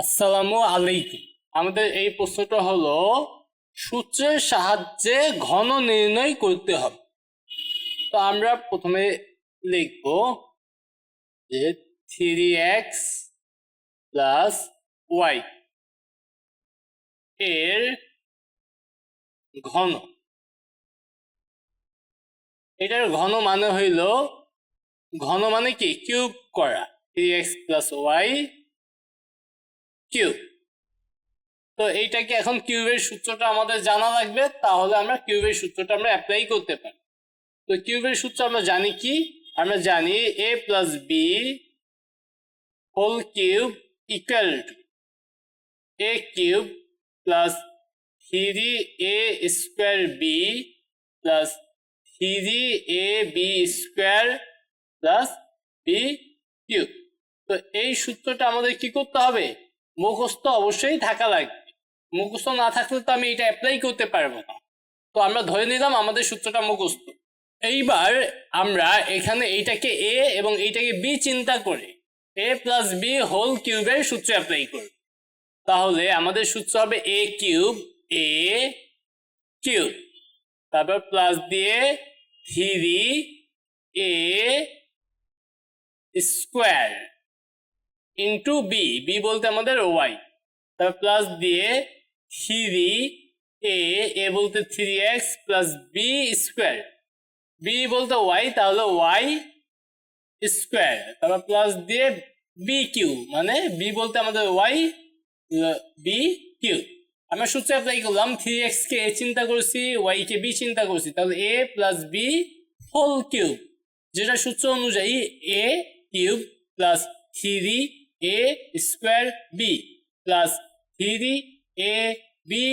আসসালামু আলাইকুম। আমাদের এই প্রশ্নটা হলো, সূত্রের সাহায্যে ঘন নির্ণয় করতে হবে। তো আমরা প্রথমে লিখব যে থ্রি এক্স প্লাস ওয়াই এর ঘন। এটার ঘন মানে হইল, ঘন মানে কি? কিউব করা। Three X plus Y cube. তো এইটাকে এখন কিউবের সূত্রটা আমাদের জানা লাগবে, তাহলে আমরা কিউবের সূত্রটা আমরা অ্যাপ্লাই করতে পারি। তো কিউবের সূত্র আমরা জানি কি? আমরা জানি A plus B whole cube equal to A cube plus three A square B plus three A B square plus B cube তো এই সূত্রটা আমাদের কি করতে হবে? মুখস্থ অবশ্যই থাকা লাগবে। মুখস্থ না থাকলে তো আমি এটা অ্যাপ্লাই করতে পারব না। তো আমরা ধরে নিলাম আমাদের সূত্রটা মুখস্থ। এইবার আমরা এখানে এইটাকে এ এবং এইটাকে বি চিন্তা করে এ প্লাস বি হোল কিউবের সূত্র অ্যাপ্লাই করব। তাহলে আমাদের সূত্র হবে এ কিউব এ কিউব তারপর প্লাস দিয়ে three A square into B B বলতে আমাদের ওয়াই তারপর প্লাস দিয়ে থ্রি এ এ বলতে three X plus B square B বলতে ওয়াই তাহলে ওয়াই স্কোয়ার তারপর প্লাস দিয়ে বি কিউ মানে বি বলতে আমাদের ওয়াই বি কিউ আমরা সূত্র অ্যাপ্লাই করলাম থ্রি এক্স কে এ চিন্তা করছি ওয়াই কে বি চিন্তা করছি। তাহলে A plus B whole cube যেটা সূত্র অনুযায়ী A cube plus three A square B plus three A B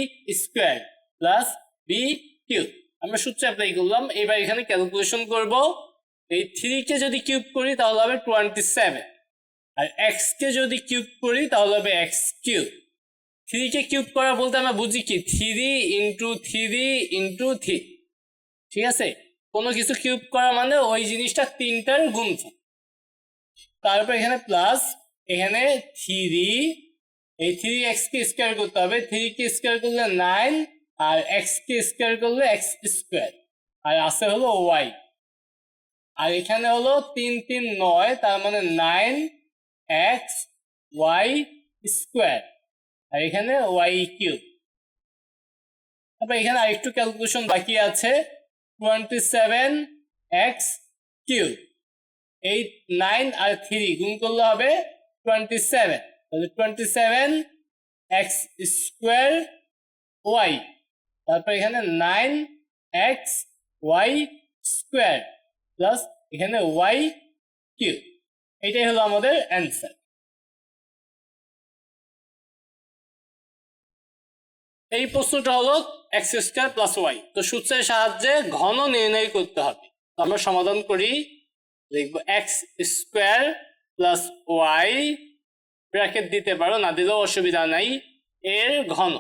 square plus B cube আমরা সূত্র অ্যাপ্লাই করলাম, এবার এখানে ক্যালকুলেশন করব। এই থ্রি কে যদি কিউব করি, তাহলে হবে টোয়েন্টি সেভেন আর এক্স কে যদি কিউব করি, তাহলে হবে এক্স কিউব থ্রি কে কিউব করা বলতে আমরা বুঝি কি? Three into three into three ঠিক আছে? কোনো কিছু কিউব করা মানে ওই জিনিসটা তিনটার গুণফল। তারপর এখানে প্লাস এখানে থ্রি এই থ্রি এক্স কে স্কোয়ার করতে হবে। থ্রি কে স্কোয়ার করলে নাইন আর এক্স কে স্কোয়ার করলে এক্স স্কোয়ার আর আছে হলো ওয়াই আর এখানে হলো তিন তিন, নয়, তার মানে নাইন এক্স ওয়াই স্কোয়ার আর এখানে ওয়াই কিউব তারপর এখানে আরেকটু ক্যালকুলেশন বাকি আছে। টোয়েন্টি সেভেন এক্স কিউব এই নাইন আর থ্রি গুণ করলে হবে টোয়েন্টি সেভেন তাহলে টোয়েন্টি সেভেন এক্স স্কোয়ার তারপর এখানে এক্স ওয়াই স্কোয়ার প্লাস এখানে এটাই হলো আমাদের এই প্রশ্নটা হলো এক্স স্কোয়ার প্লাস ওয়াই তো সূত্রের সাহায্যে ঘন নির্ণয় করতে হবে। আমরা সমাধান করি, লিখব X square plus Y bracket দিতে পারো, না দিলেও অসুবিধা নাই, এর ঘন।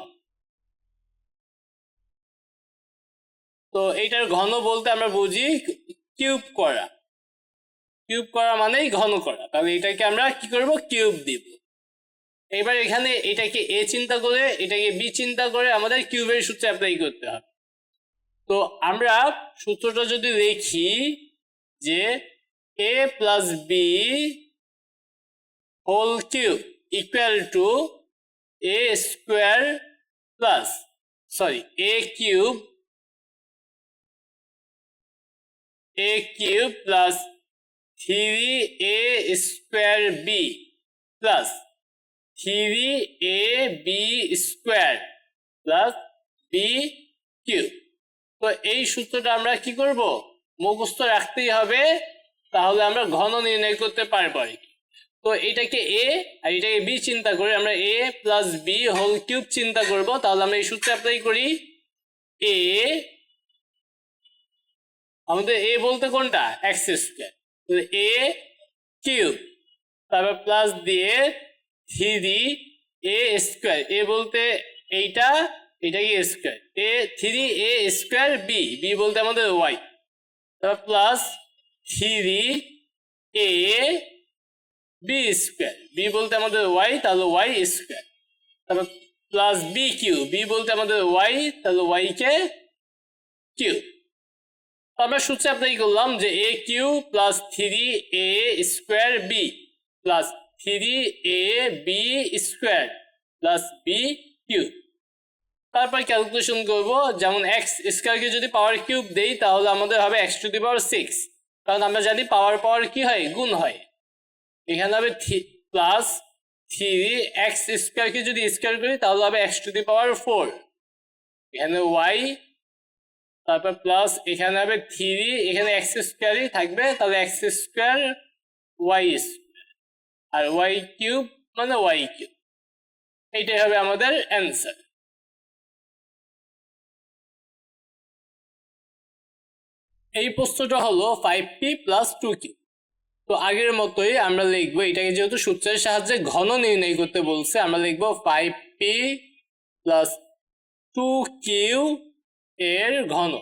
তো এইটার ঘন বলতে আমরা বুঝি কিউব করা। কিউব করা মানেই ঘন করা, তাহলে এটাকে আমরা কি করব? কিউব দিব। এবার এখানে এটাকে এ চিন্তা করে, এটাকে বি চিন্তা করে আমাদের কিউবের সূত্র অ্যাপ্লাই করতে হবে। তো আমরা সূত্রটা যদি লিখি যে A plus B whole cube equal to A square plus sorry A cube A cube plus three A square B plus three A B square plus B cube তো এই সূত্রটা আমরা কি করব? মুখস্থ রাখতেই হবে, তাহলে আমরা ঘন নির্ণয় করতে পারব আর কি। তো এটাকে এ আর এটাকে বি চিন্তা করে আমরা a plus b whole cube চিন্তা করব। তাহলে আমরা এই সূত্র অ্যাপ্লাই করি এ আমাদের এ বলতে কোনটা? এক্স স্কোয়ার এ কিউব তারপর প্লাস দিয়ে থ্রি এ স্কোয়ার এ বলতে এইটা এটা কি square a three a square b b বলতে আমাদের ওয়াই তারপর plus three a b square b বলতে আমাদের ওয়াই তাহলে ওয়াই স্কোয়ার তারপর প্লাস বি কিউ বি বলতে আমাদের ওয়াই তাহলে ওয়াই কে কিউ আমরা সূত্রে অ্যাপ্লাই করলাম যে a cube plus three a square b plus three a b square plus b cube তারপর ক্যালকুলেশন করব, যেমন এক্স স্কোয়ারকে যদি পাওয়ার কিউব দেই, তাহলে আমাদের হবে x to the power six কারণ আমরা জানি পাওয়ার পাওয়ার কি হয়? গুণ হয়। এখানে হবে প্লাস থ্রি এক্স স্কোয়ারকে যদি স্কোয়ার করি, তাহলে হবে x to the power four. এখানে ওয়াই, তারপর প্লাস এখানে হবে থ্রি, এখানে এক্স স্কোয়ারই থাকবে, তাহলে এক্স স্কোয়ার ওয়াই স্কোয়ার। আর ওয়াই কিউব মানে ওয়াই কিউব। এইটাই হবে আমাদের অ্যান্সার। এই প্রশ্নটা হলো five p plus two q তো আগের মতোই আমরা লিখব, এটাকে যেহেতু সূত্রের সাহায্যে ঘন নির্ণয় করতে বলছে, আমরা লিখব five p plus two q এর ঘন।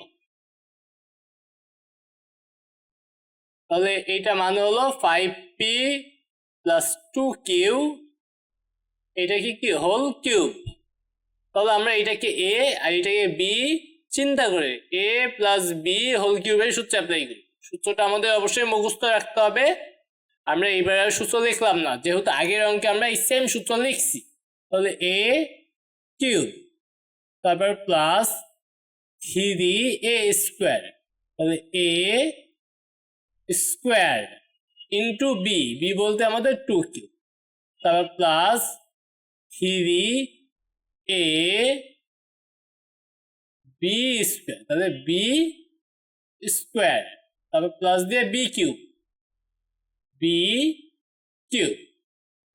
তাহলে এইটা মানে হলো five p plus two q এটা কি কি? হোল কিউব তাহলে আমরা এটাকে এ আর এটাকে বি চিন্তা করে এ প্লাস বি হোল কিউবের সূত্রে অ্যাপ্লাই করি। সূত্রটা আমাদের অবশ্যই মুখস্থ রাখতে হবে। আমরা এইবার আর সূত্র লিখলাম না, যেহেতু আগের অঙ্কে আমরা এই সেম সূত্র লিখছি। তাহলে এ কিউব তারপর প্লাস থ্রি এ স্কোয়ার তাহলে a square into b b বলতে আমাদের টু কিউব তারপর plus three a b square তাহলে বি স্কোয়ার তারপর প্লাস দিয়ে বি কিউব বি কিউ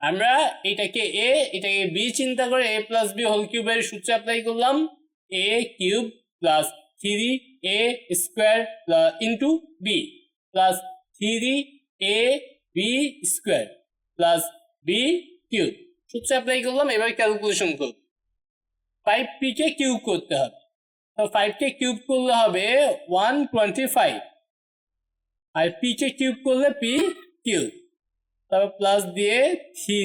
আমরা এটাকে এ এটাকে বি চিন্তা করে এ প্লাস বি হোল কিউবের সূত্র অ্যাপ্লাই করলাম। A cube plus three a square into b plus three a b square plus b cube সূত্র অ্যাপ্লাই করলাম, এবার ক্যালকুলেশন করব। ফাইভ পি কে কিউব করতে হবে। তো ফাইভ কে কিউব করলে হবে ওয়ান টোয়েন্টি ফাইভ আর পি কে কিউব করলে পি কিউব তারপর প্লাস দিয়ে থ্রি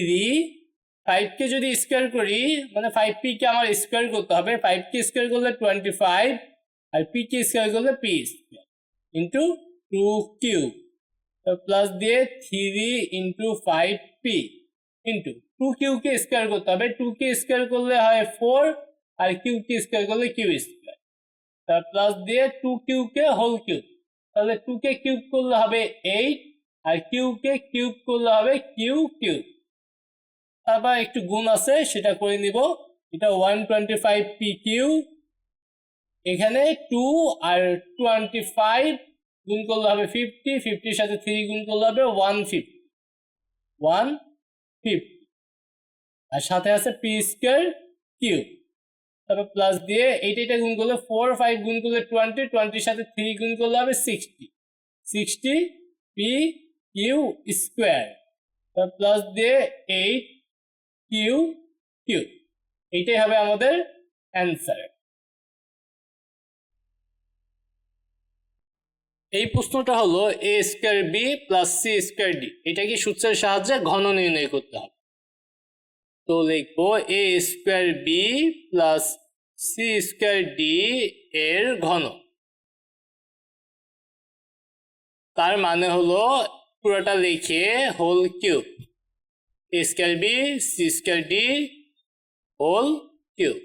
ফাইভ কে যদি স্কোয়ার করি মানে ফাইভ পি কে আমার স্কোয়ার করতে হবে ফাইভ কে স্কোয়ার করলে টোয়েন্টি ফাইভ আর পি কে স্কোয়ার করলে p square into two cube plus দিয়ে three into five p into two কিউকে square করতে হবে টু কে স্কোয়ার করলে হয় ফোর আর কিউ কে স্কোয়ার করলে কিউ স্কোয়ার। প্লাস দিয়ে টু কিউকে হোল কিউব তাহলে টু কে কিউব করলে হবে এইট আর কিউ কে কিউব করলে হবে কিউ কিউব তারপর একটু গুণ আছে, সেটা করে নিব। এটা one twenty five p q এখানে টু আর টোয়েন্টি ফাইভ গুণ করলে হবে ফিফটি ফিফটির সাথে থ্রি গুণ করলে হবে ওয়ান ফিফটি ওয়ান ফিফটি আর সাথে আছে পি স্কোয়ার কিউব তারপর প্লাস দিয়ে এইটা এটা গুণ করলে ফোর ফাইভ গুণ করলে টোয়েন্টি টোয়েন্টির সাথে থ্রি গুণ করলে হবে sixty sixty p q square তারপর প্লাস দিয়ে এইট কিউ কিউ এইটাই হবে আমাদের অ্যান্সার এই প্রশ্নটা হলো a square b plus c square d এটা কি সূত্রের সাহায্যে ঘন নির্ণয় করতে হবে? তো লিখব a square b plus c square d এর ঘন। তার মানে হলো পুরোটা লিখে whole cube a square b c square d whole cube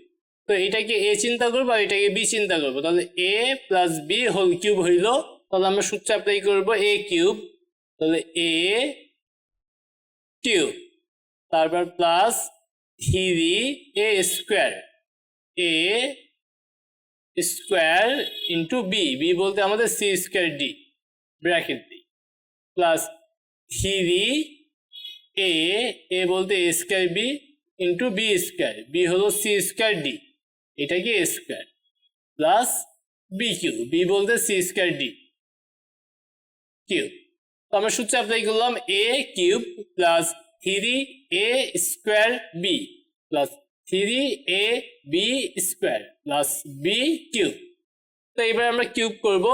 তো এটাকে এ চিন্তা করব আর এটাকে বি চিন্তা করব। তাহলে a plus b whole cube হইল, তাহলে আমরা সূত্র অ্যাপ্লাই করব এ কিউব তাহলে এ কিউব তারপর plus three a square a square into b b বলতে আমাদের সি স্কোয়ার ডি ব্র্যাকেট দিই প্লাস থ্রি এ এ বলতে a square b into b square b হলো সি স্কোয়ার ডি এটা কি a square plus b cube b বলতে C square D cube তো আমরা সূত্রে অ্যাপ্লাই করলাম a cube plus three a square b plus three a b square plus b cube তো এবার আমরা কিউব করব।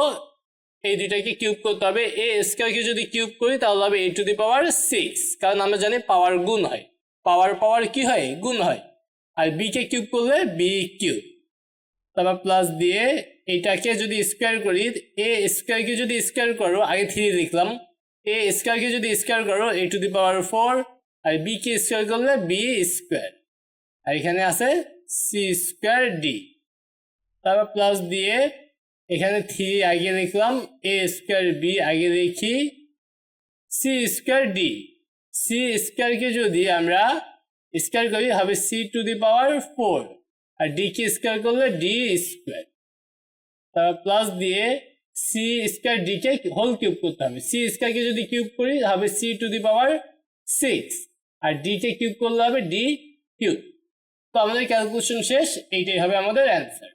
এই দুইটাকে কিউব করতে হবে। এ স্কোয়ারকে যদি কিউব করি, তাহলে হবে এ টু দি পাওয়ার সিক্স কারণ আমরা জানি পাওয়ার গুণ হয়। পাওয়ার পাওয়ার কি হয়? গুণ হয়। আর বি কে কিউব করলে বি কিউব তারপর প্লাস দিয়ে এইটাকে যদি স্কোয়ার করি এ স্কোয়ারকে যদি স্কোয়ার করো, আগে থ্রি লিখলাম এ স্কোয়ারকে যদি স্কোয়ার করো a to the power four R B কে স্কোয়ার করলে বি স্কোয়ার আর এখানে আছে সি স্কোয়ার ডি তারপর প্লাস দিয়ে এখানে থ্রি আগে লিখলাম এ স্কোয়ার বি আগে লিখি সি স্কোয়ার ডি সি স্কোয়ারকে যদি আমরা স্কোয়ার করি, হবে c to the power four R D কে স্কোয়ার করলে ডি স্কোয়ার তারপর প্লাস দিয়ে সি স্কোয়ার ডি কে হোল কিউব করতে হবে। সি স্কোয়ারকে যদি কিউব করি, হবে c to the power six R D কে কিউব করলে হবে ডি কিউব। তো আমাদের ক্যালকুলেশন শেষ, এইটাই হবে আমাদের অ্যান্সার